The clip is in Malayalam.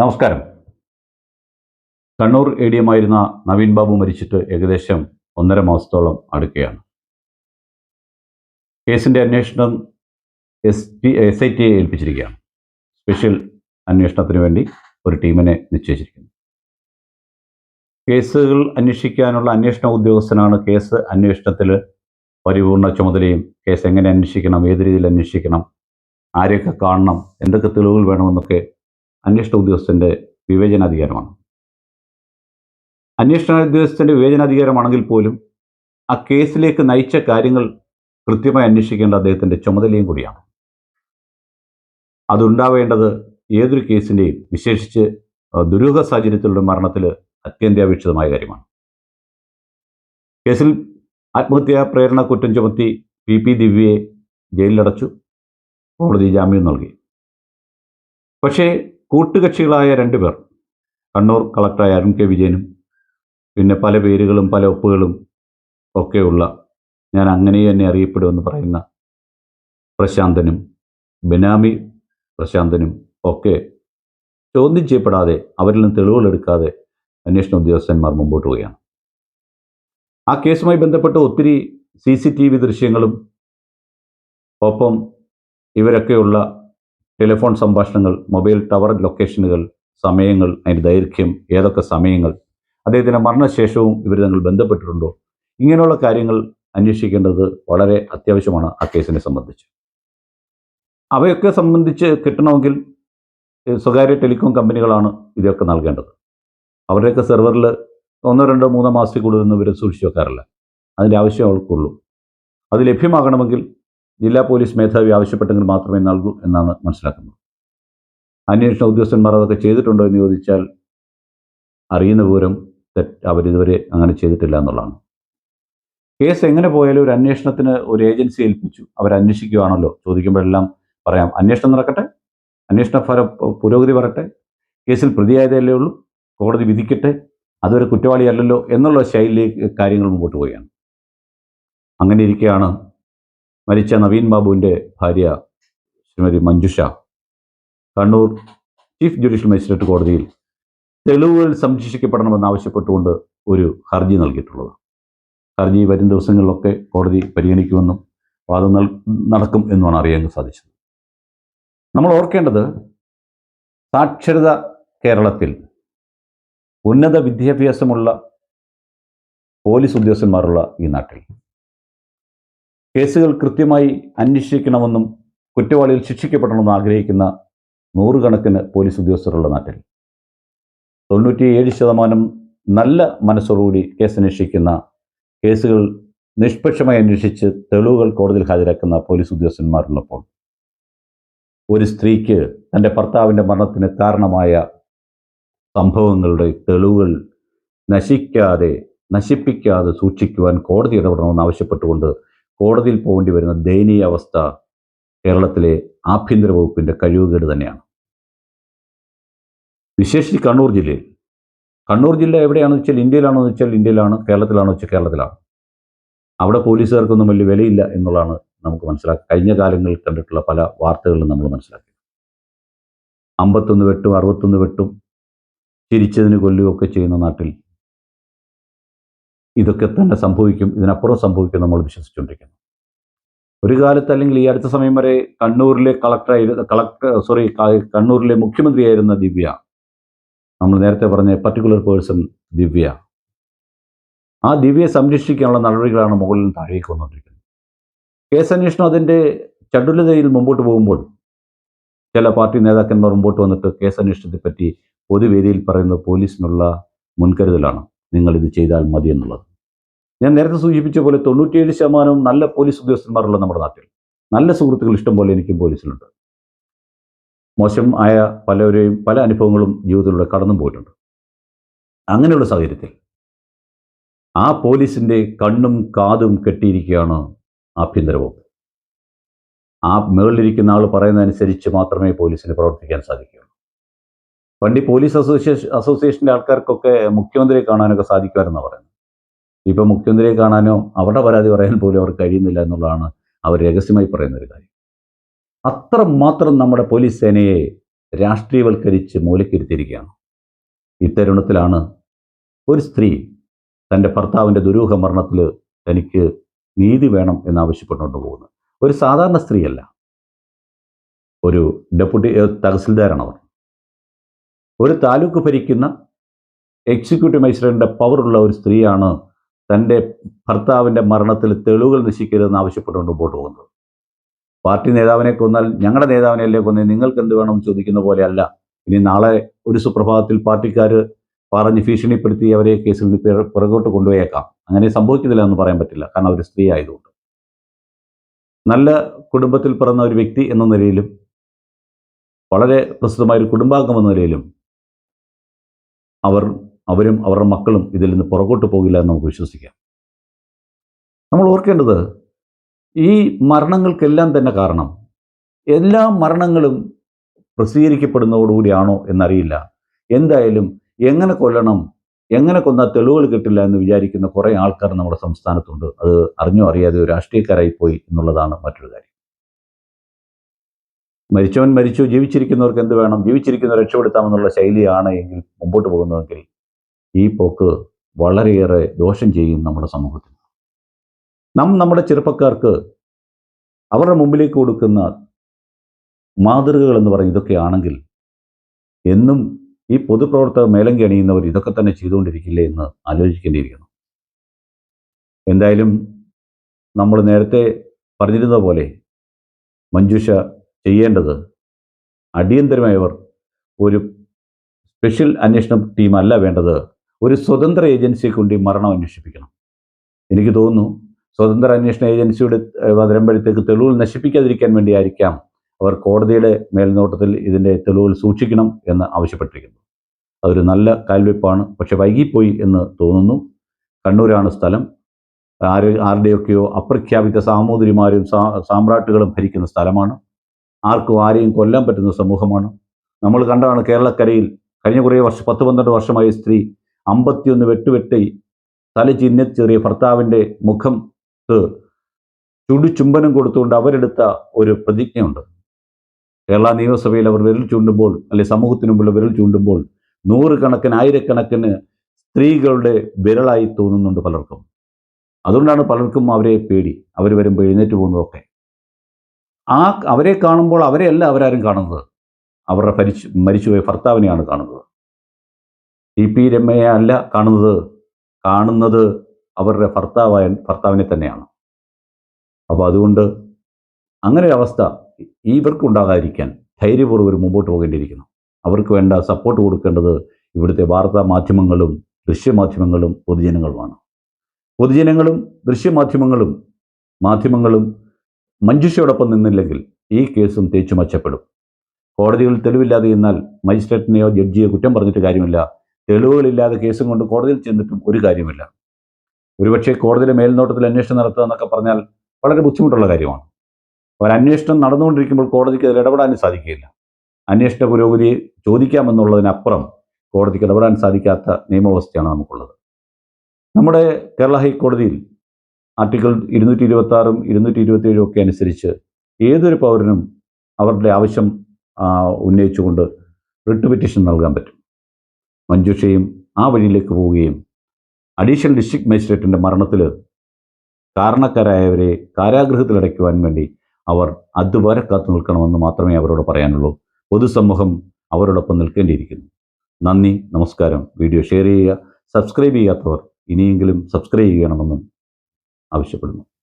നമസ്കാരം. കണ്ണൂർ എ ഡി എം ആയിരുന്ന നവീൻ ബാബു മരിച്ചിട്ട് ഏകദേശം ഒന്നര മാസത്തോളം അടുക്കുകയാണ്. കേസിന്റെ അന്വേഷണം എസ് ടി എസ് ഐ ടിയെ ഏൽപ്പിച്ചിരിക്കുകയാണ്. സ്പെഷ്യൽ അന്വേഷണത്തിന് വേണ്ടി ഒരു ടീമിനെ നിശ്ചയിച്ചിരിക്കുന്നു. കേസുകൾ അന്വേഷിക്കാനുള്ള അന്വേഷണ ഉദ്യോഗസ്ഥനാണ്. കേസ് അന്വേഷണത്തിൽ പരിപൂർണ ചുമതലയും കേസ് എങ്ങനെ അന്വേഷിക്കണം ഏത് രീതിയിൽ അന്വേഷിക്കണം ആരെയൊക്കെ കാണണം എന്തൊക്കെ തെളിവുകൾ വേണമെന്നൊക്കെ അന്വേഷണ ഉദ്യോഗസ്ഥന്റെ വിവേചനാധികാരമാണ്. അന്വേഷണ ഉദ്യോഗസ്ഥന്റെ വിവേചനാധികാരമാണെങ്കിൽ പോലും ആ കേസിലേക്ക് നയിച്ച കാര്യങ്ങൾ കൃത്യമായി അന്വേഷിക്കേണ്ട അദ്ദേഹത്തിന്റെ ചുമതലയും കൂടിയാണ്. അതുണ്ടാവേണ്ടത് ഏതൊരു കേസിന്റെയും വിശേഷിച്ച് ദുരൂഹ സാഹചര്യത്തിലുള്ള മരണത്തിൽ അത്യന്താപേക്ഷിതമായ കാര്യമാണ്. കേസിൽ ആത്മഹത്യാ പ്രേരണ കുറ്റം ചുമത്തി പി പി ദിവ്യയെ ജയിലിലടച്ചു കോടതി ജാമ്യം നൽകി. പക്ഷേ കൂട്ടുകക്ഷികളായ രണ്ടുപേർ കണ്ണൂർ കളക്ടറായ അരുൺ കെ വിജയനും പിന്നെ പല പേരുകളും പല ഒപ്പുകളും ഒക്കെയുള്ള ഞാൻ അങ്ങനെ തന്നെ അറിയപ്പെടുമെന്ന് പറയുന്ന പ്രശാന്തനും ബിനാമി പ്രശാന്തനും ഒക്കെ ചോദ്യം ചെയ്യപ്പെടാതെ അവരിൽ നിന്ന് തെളിവുകൾ എടുക്കാതെ അന്വേഷണ ഉദ്യോഗസ്ഥന്മാർ മുമ്പോട്ട് പോവുകയാണ്. ആ കേസുമായി ബന്ധപ്പെട്ട് ഒത്തിരി സി സി ടി വി ദൃശ്യങ്ങളും ഒപ്പം ഇവരൊക്കെയുള്ള ടെലിഫോൺ സംഭാഷണങ്ങൾ മൊബൈൽ ടവർ ലൊക്കേഷനുകൾ സമയങ്ങൾ അതിന്റെ ദൈർഘ്യം ഏതൊക്കെ സമയങ്ങൾ അദ്ദേഹത്തിന്റെ മരണശേഷവും ഇവർ തങ്ങൾ ബന്ധപ്പെട്ടിട്ടുണ്ടോ? ഇങ്ങനെയുള്ള കാര്യങ്ങൾ അന്വേഷിക്കേണ്ടത് വളരെ അത്യാവശ്യമാണ് ആ കേസിനെ സംബന്ധിച്ച്. അവയൊക്കെ സംബന്ധിച്ച് കിട്ടണമെങ്കിൽ സ്വകാര്യ ടെലികോം കമ്പനികളാണ് ഇതൊക്കെ നൽകേണ്ടത്. അവരുടെയൊക്കെ സെർവറിൽ ഒന്നോ രണ്ടോ മൂന്നോ മാസത്തിൽ കൂടുതലൊന്നും ഇവർ സൂക്ഷിച്ചു വെക്കാറില്ല. അതിന്റെ ആവശ്യം അവർക്കുള്ളൂ. അത് ലഭ്യമാകണമെങ്കിൽ ജില്ലാ പോലീസ് മേധാവി ആവശ്യപ്പെട്ടെങ്കിൽ മാത്രമേ നൽകൂ എന്നാണ് മനസ്സിലാക്കുന്നത്. അന്വേഷണ ഉദ്യോഗസ്ഥന്മാർ അതൊക്കെ ചെയ്തിട്ടുണ്ടോ എന്ന് ചോദിച്ചാൽ അറിയുന്ന വിവരം അവരിതുവരെ അങ്ങനെ ചെയ്തിട്ടില്ല എന്നുള്ളതാണ്. കേസ് എങ്ങനെ പോയാലും ഒരു അന്വേഷണത്തിന് ഒരു ഏജൻസി ഏൽപ്പിച്ചു. അവർ അന്വേഷിക്കുകയാണല്ലോ ചോദിക്കുമ്പോഴെല്ലാം പറയാം അന്വേഷണം നടക്കട്ടെ. അന്വേഷണ ഫല പുരോഗതി വരട്ടെ. കേസിൽ പ്രതിയായതല്ലേ ഉള്ളൂ. കോടതി വിധിക്കട്ടെ. അതൊരു കുറ്റവാളിയല്ലല്ലോ എന്നുള്ള ശൈലിയിലേക്ക് കാര്യങ്ങൾ മുമ്പോട്ട് പോവുകയാണ്. അങ്ങനെ ഇരിക്കെയാണ് മരിച്ച നവീൻ ബാബുവിന്റെ ഭാര്യ Shrimati Manjusha. Kannur chief judicial magistrate കോടതിയിൽ തെളിവുകൾ സംരക്ഷിക്കപ്പെടണമെന്ന് ആവശ്യപ്പെട്ടുകൊണ്ട് ഒരു ഹർജി നൽകിയിട്ടുള്ളത്. ഹർജി വരും ദിവസങ്ങളിലൊക്കെ കോടതി പരിഗണിക്കുമെന്നും വാദം നടക്കും എന്നുമാണ് അറിയാൻ സാധിച്ചത്. നമ്മൾ ഓർക്കേണ്ടത് സാക്ഷരത കേരളത്തിൽ ഉന്നത വിദ്യാഭ്യാസമുള്ള പോലീസ് ഉദ്യോഗസ്ഥന്മാരുള്ള ഈ നാട്ടിൽ കേസുകൾ കൃത്യമായി അന്വേഷിക്കണമെന്നും കുറ്റവാളികൾ ശിക്ഷിക്കപ്പെടണമെന്നും ആഗ്രഹിക്കുന്ന നൂറുകണക്കിന് പോലീസ് ഉദ്യോഗസ്ഥരുള്ള നാട്ടിൽ. തൊണ്ണൂറ്റിയേഴ് ശതമാനം നല്ല മനസ്സോടുകൂടി കേസ് അന്വേഷിക്കുന്ന കേസുകൾ നിഷ്പക്ഷമായി അന്വേഷിച്ച് തെളിവുകൾ കോടതിയിൽ ഹാജരാക്കുന്ന പോലീസ് ഉദ്യോഗസ്ഥന്മാരുള്ളപ്പോൾ ഒരു സ്ത്രീക്ക് തന്റെ ഭർത്താവിന്റെ മരണത്തിന് കാരണമായ സംഭവങ്ങളുടെ തെളിവുകൾ നശിക്കാതെ നശിപ്പിക്കാതെ സൂക്ഷിക്കുവാൻ കോടതി ഇടപെടണമെന്ന് ആവശ്യപ്പെട്ടുകൊണ്ട് കോടതിയിൽ പോകേണ്ടി വരുന്ന ദയനീയ അവസ്ഥ കേരളത്തിലെ ആഭ്യന്തര വകുപ്പിന്റെ കഴിവുകേട് തന്നെയാണ്. വിശേഷിച്ച് കണ്ണൂർ ജില്ലയിൽ. കണ്ണൂർ ജില്ല എവിടെയാണെന്ന് വെച്ചാൽ ഇന്ത്യയിലാണോ എന്ന് വെച്ചാൽ ഇന്ത്യയിലാണ് കേരളത്തിലാണോ വെച്ചാൽ കേരളത്തിലാണ്. അവിടെ പോലീസുകാർക്കൊന്നും വലിയ വിലയില്ല എന്നുള്ളതാണ് നമുക്ക് മനസ്സിലാക്കി കഴിഞ്ഞ കാലങ്ങളിൽ കണ്ടിട്ടുള്ള പല വാർത്തകളിലും നമ്മൾ മനസ്സിലാക്കി. അമ്പത്തൊന്ന് വെട്ടും അറുപത്തൊന്ന് വെട്ടും ചിരിച്ചതിന് കൊല്ലുകയൊക്കെ ചെയ്യുന്ന നാട്ടിൽ ഇതൊക്കെ തന്നെ സംഭവിക്കും ഇതിനപ്പുറം സംഭവിക്കും നമ്മൾ വിശ്വസിച്ചുകൊണ്ടിരിക്കുന്നു. ഒരു കാലത്ത് അല്ലെങ്കിൽ ഈ അടുത്ത സമയം വരെ കണ്ണൂരിലെ കളക്ടറായിരുന്ന കളക്ടർ സോറി കണ്ണൂരിലെ മുഖ്യമന്ത്രിയായിരുന്ന ദിവ്യ നമ്മൾ നേരത്തെ പറഞ്ഞ പർട്ടിക്കുലർ പേഴ്സൺ ദിവ്യ ആ ദിവ്യയെ സംരക്ഷിക്കാനുള്ള നടപടികളാണ് മുകളിൽ നിന്ന് താഴേക്ക് വന്നുകൊണ്ടിരിക്കുന്നത്. കേസ് അന്വേഷണം അതിന്റെ ചടുലതയിൽ മുമ്പോട്ട് പോകുമ്പോൾ ചില പാർട്ടി നേതാക്കന്മാർ മുമ്പോട്ട് വന്നിട്ട് കേസ് അന്വേഷണത്തെ പറ്റി പൊതുവേദിയിൽ പറയുന്നത് പോലീസിനുള്ള മുൻകരുതലാണ്. നിങ്ങൾ ഇത് ചെയ്താൽ മതി എന്നുള്ളത്. ഞാൻ നേരത്തെ സൂചിപ്പിച്ച പോലെ തൊണ്ണൂറ്റിയേഴ് ശതമാനവും നല്ല പോലീസ് ഉദ്യോഗസ്ഥന്മാരുള്ള നമ്മുടെ നാട്ടിൽ. നല്ല സുഹൃത്തുക്കൾ ഇഷ്ടംപോലെ എനിക്കും പോലീസിലുണ്ട്. മോശം ആയ പലവരെയും പല അനുഭവങ്ങളും ജീവിതത്തിലൂടെ കടന്നും പോയിട്ടുണ്ട്. അങ്ങനെയുള്ള സാഹചര്യത്തിൽ ആ പോലീസിന്റെ കണ്ണും കാതും കെട്ടിയിരിക്കുകയാണ് ആഭ്യന്തര വകുപ്പ് ആ മുകളിലിരിക്കുന്ന ആൾ പറയുന്നതനുസരിച്ച് മാത്രമേ പോലീസിന് പ്രവർത്തിക്കാൻ സാധിക്കുകയുള്ളൂ. പണ്ട് പോലീസ് അസോസിയേഷൻ അസോസിയേഷന്റെ ആൾക്കാർക്കൊക്കെ മുഖ്യമന്ത്രിയെ കാണാനൊക്കെ സാധിക്കുമായിരുന്നു പറയുന്നത് ഇപ്പം മുഖ്യമന്ത്രിയെ കാണാനോ അവരുടെ പരാതി പറയാൻ പോലും അവർക്ക് കഴിയുന്നില്ല എന്നുള്ളതാണ് അവർ രഹസ്യമായി പറയുന്ന ഒരു കാര്യം. അത്ര മാത്രം നമ്മുടെ പോലീസ് സേനയെ രാഷ്ട്രീയവൽക്കരിച്ച് മൂലക്കിരുത്തിയിരിക്കുകയാണ് ഇത്തരുണത്തിലാണ് ഒരു സ്ത്രീ തന്റെ ഭർത്താവിന്റെ ദുരൂഹ മരണത്തിൽ തനിക്ക് നീതി വേണം എന്നാവശ്യപ്പെട്ടുകൊണ്ട് പോകുന്നത്. ഒരു സാധാരണ സ്ത്രീയല്ല. ഒരു ഡെപ്യൂട്ടി തഹസിൽദാരാണ് അവർ ഒരു താലൂക്ക് ഭരിക്കുന്ന എക്സിക്യൂട്ടീവ് മജിസ്ട്രേറ്റിന്റെ പവറുള്ള ഒരു സ്ത്രീയാണ് തന്റെ ഭർത്താവിന്റെ മരണത്തിൽ തെളിവുകൾ നശിക്കരുതെന്ന് ആവശ്യപ്പെട്ടുകൊണ്ട് മുമ്പോട്ട് പോകുന്നത്. പാർട്ടി നേതാവിനെ കൊന്നാൽ ഞങ്ങളുടെ നേതാവിനെ അല്ലേ കൊന്നെ? നിങ്ങൾക്ക് എന്ത് വേണം ചോദിക്കുന്ന പോലെയല്ല. ഇനി നാളെ ഒരു സുപ്രഭാതത്തിൽ പാർട്ടിക്കാർ പറഞ്ഞ് ഭീഷണിപ്പെടുത്തി അവരെ കേസിൽ പുറകോട്ട് കൊണ്ടുപോയേക്കാം. അങ്ങനെ സംഭവിക്കുന്നില്ല എന്ന് പറയാൻ പറ്റില്ല. കാരണം അവർ സ്ത്രീ ആയതുകൊണ്ട്. നല്ല കുടുംബത്തിൽ പിറന്ന ഒരു വ്യക്തി എന്ന നിലയിലും വളരെ പ്രസിദ്ധമായ ഒരു കുടുംബാംഗം എന്ന നിലയിലും അവർ അവരും അവരുടെ മക്കളും ഇതിൽ നിന്ന് പുറകോട്ട് പോകില്ല എന്ന് നമുക്ക് വിശ്വസിക്കാം. നമ്മൾ ഓർക്കേണ്ടത് ഈ മരണങ്ങൾക്കെല്ലാം തന്നെ കാരണം എല്ലാ മരണങ്ങളും പ്രസിദ്ധീകരിക്കപ്പെടുന്നതോടുകൂടിയാണോ എന്നറിയില്ല. എന്തായാലും എങ്ങനെ കൊല്ലണം എങ്ങനെ കൊന്നാൽ തെളിവുകൾ കിട്ടില്ല എന്ന് വിചാരിക്കുന്ന കുറേ ആൾക്കാർ നമ്മുടെ സംസ്ഥാനത്തുണ്ട്. അത് അറിഞ്ഞോ അറിയാതെ രാഷ്ട്രീയക്കാരായി പോയി എന്നുള്ളതാണ് മറ്റൊരു കാര്യം. മരിച്ചവൻ മരിച്ചു ജീവിച്ചിരിക്കുന്നവർക്ക് എന്ത് വേണം? ജീവിച്ചിരിക്കുന്ന രക്ഷപ്പെടുത്താമെന്നുള്ള ശൈലിയാണ് എങ്കിൽ മുമ്പോട്ട് പോകുന്നതെങ്കിൽ ഈ പോക്ക് വളരെയേറെ ദോഷം ചെയ്യും നമ്മുടെ സമൂഹത്തിന്. നാം നമ്മുടെ ചെറുപ്പക്കാർക്ക് അവരുടെ മുമ്പിലേക്ക് കൊടുക്കുന്ന മാതൃകകൾ എന്ന് പറയുന്നത് ഇതൊക്കെയാണെങ്കിൽ എന്നും ഈ പൊതുപ്രവർത്തകർ മേലങ്കി അണിയുന്നവർ ഇതൊക്കെ തന്നെ ചെയ്തുകൊണ്ടിരിക്കില്ലേ എന്ന് ആലോചിക്കേണ്ടിയിരിക്കുന്നു. എന്തായാലും നമ്മൾ നേരത്തെ പറഞ്ഞിരുന്ന പോലെ മഞ്ജുഷ ചെയ്യേണ്ടത് അടിയന്തരമായവർ ഒരു സ്പെഷ്യൽ അന്വേഷണ ടീമല്ല വേണ്ടത്. ഒരു സ്വതന്ത്ര ഏജൻസിയെ കൊണ്ട് മരണം അന്വേഷിപ്പിക്കണം. എനിക്ക് തോന്നുന്നു സ്വതന്ത്ര അന്വേഷണ ഏജൻസിയുടെ വരുമ്പോഴത്തേക്ക് തെളിവുകൾ നശിപ്പിക്കാതിരിക്കാൻ വേണ്ടിയായിരിക്കാം അവർ കോടതിയുടെ മേൽനോട്ടത്തിൽ ഇതിന്റെ തെളിവുകൾ സൂക്ഷിക്കണം എന്ന് ആവശ്യപ്പെട്ടിരിക്കുന്നു. അതൊരു നല്ല കാൽവെപ്പാണ്. പക്ഷെ വൈകിപ്പോയി എന്ന് തോന്നുന്നു. കണ്ണൂരാണ് സ്ഥലം. ആര് ആരുടെയൊക്കെയോ അപ്രഖ്യാപിത സാമൂതിരിമാരും സാമ്രാട്ടുകളും ഭരിക്കുന്ന സ്ഥലമാണ്. ആർക്കും ആരെയും കൊല്ലാൻ പറ്റുന്ന സമൂഹമാണ്. നമ്മൾ കണ്ടതാണ് കേരളക്കരയിൽ കഴിഞ്ഞ കുറേ വർഷം പത്ത് പന്ത്രണ്ട് വർഷമായി സ്ത്രീ അമ്പത്തിയൊന്ന് വെട്ടുവെട്ടി തല ചിഹ്നിച്ചേറിയ ഭർത്താവിന്റെ മുഖം ചുടുചുംബനം കൊടുത്തുകൊണ്ട് അവരെടുത്ത ഒരു പ്രതിജ്ഞയുണ്ട്. കേരള നിയമസഭയിൽ അവർ വിരൽ ചൂണ്ടുമ്പോൾ അല്ലെ സമൂഹത്തിന് മുമ്പിൽ വിരൽ ചൂണ്ടുമ്പോൾ നൂറുകണക്കിന് ആയിരക്കണക്കിന് സ്ത്രീകളുടെ വിരലായി തോന്നുന്നുണ്ട് പലർക്കും. അതുകൊണ്ടാണ് പലർക്കും അവരെ പേടി. അവർ വരുമ്പോൾ എഴുന്നേറ്റ് പോകുന്നതൊക്കെ. ആ അവരെ കാണുമ്പോൾ അവരെയല്ല അവരാരും കാണുന്നത്. അവരുടെ ഭരിച്ചു മരിച്ചുപോയ ഭർത്താവിനെയാണ് കാണുന്നത്. ടി പി രമയെ അല്ല കാണുന്നത്. കാണുന്നത് അവരുടെ ഭർത്താവായ ഭർത്താവിനെ തന്നെയാണ്. അപ്പോൾ അതുകൊണ്ട് അങ്ങനെ ഒരവസ്ഥ ഇവർക്കുണ്ടാകാതിരിക്കാൻ ധൈര്യപൂർവം ഒരു മുമ്പോട്ട് പോകേണ്ടിയിരിക്കുന്നു. അവർക്ക് വേണ്ട സപ്പോർട്ട് കൊടുക്കേണ്ടത് ഇവിടുത്തെ വാർത്താ മാധ്യമങ്ങളും ദൃശ്യമാധ്യമങ്ങളും പൊതുജനങ്ങളുമാണ്. പൊതുജനങ്ങളും ദൃശ്യമാധ്യമങ്ങളും മാധ്യമങ്ങളും മഞ്ജുഷയോടൊപ്പം നിന്നില്ലെങ്കിൽ ഈ കേസും തേച്ചു മച്ചപ്പെടും. കോടതിയിൽ തെളിവില്ലാതെ എന്നാൽ മജിസ്ട്രേറ്റിനെയോ ജഡ്ജിയോ കുറ്റം പറഞ്ഞിട്ട് കാര്യമില്ല. തെളിവുകളില്ലാതെ കേസും കൊണ്ട് കോടതിയിൽ ചെന്നിട്ടും ഒരു കാര്യമില്ല. ഒരുപക്ഷെ കോടതിയുടെ മേൽനോട്ടത്തിൽ അന്വേഷണം നടത്തുക എന്നൊക്കെ പറഞ്ഞാൽ വളരെ ബുദ്ധിമുട്ടുള്ള കാര്യമാണ്. ഒരു അന്വേഷണം നടന്നുകൊണ്ടിരിക്കുമ്പോൾ കോടതിക്ക് അതിൽ ഇടപെടാനും സാധിക്കുകയില്ല. അന്വേഷണ പുരോഗതി ചോദിക്കാമെന്നുള്ളതിനപ്പുറം കോടതിക്ക് ഇടപെടാൻ സാധിക്കാത്ത നിയമവ്യവസ്ഥയാണ് നമുക്കുള്ളത്. നമ്മുടെ കേരള ഹൈക്കോടതിയിൽ ആർട്ടിക്കിൾ ഇരുന്നൂറ്റി ഇരുപത്തി ആറും ഇരുന്നൂറ്റി ഇരുപത്തി ഏഴും ഒക്കെ അനുസരിച്ച് ഏതൊരു പൗരനും അവരുടെ ആവശ്യം ഉന്നയിച്ചുകൊണ്ട് റിട്ട് പെറ്റീഷൻ നൽകാൻ പറ്റും. മഞ്ജുഷയും ആ വഴിയിലേക്ക് പോവുകയും അഡീഷണൽ ഡിസ്ട്രിക്ട് മജിസ്ട്രേറ്റിന്റെ മരണത്തിൽ കാരണക്കാരായവരെ കാരാഗൃഹത്തിലടയ്ക്കുവാൻ വേണ്ടി അവർ അതുവരെ കാത്തു നിൽക്കണമെന്ന് മാത്രമേ അവരോട് പറയാനുള്ളൂ. പൊതുസമൂഹം അവരോടൊപ്പം നിൽക്കേണ്ടിയിരിക്കുന്നു. നന്ദി നമസ്കാരം. വീഡിയോ ഷെയർ ചെയ്യുക സബ്സ്ക്രൈബ് ചെയ്യാത്തവർ ഇനിയെങ്കിലും സബ്സ്ക്രൈബ് ചെയ്യണമെന്നും ആവശ്യപ്പെടുന്നു.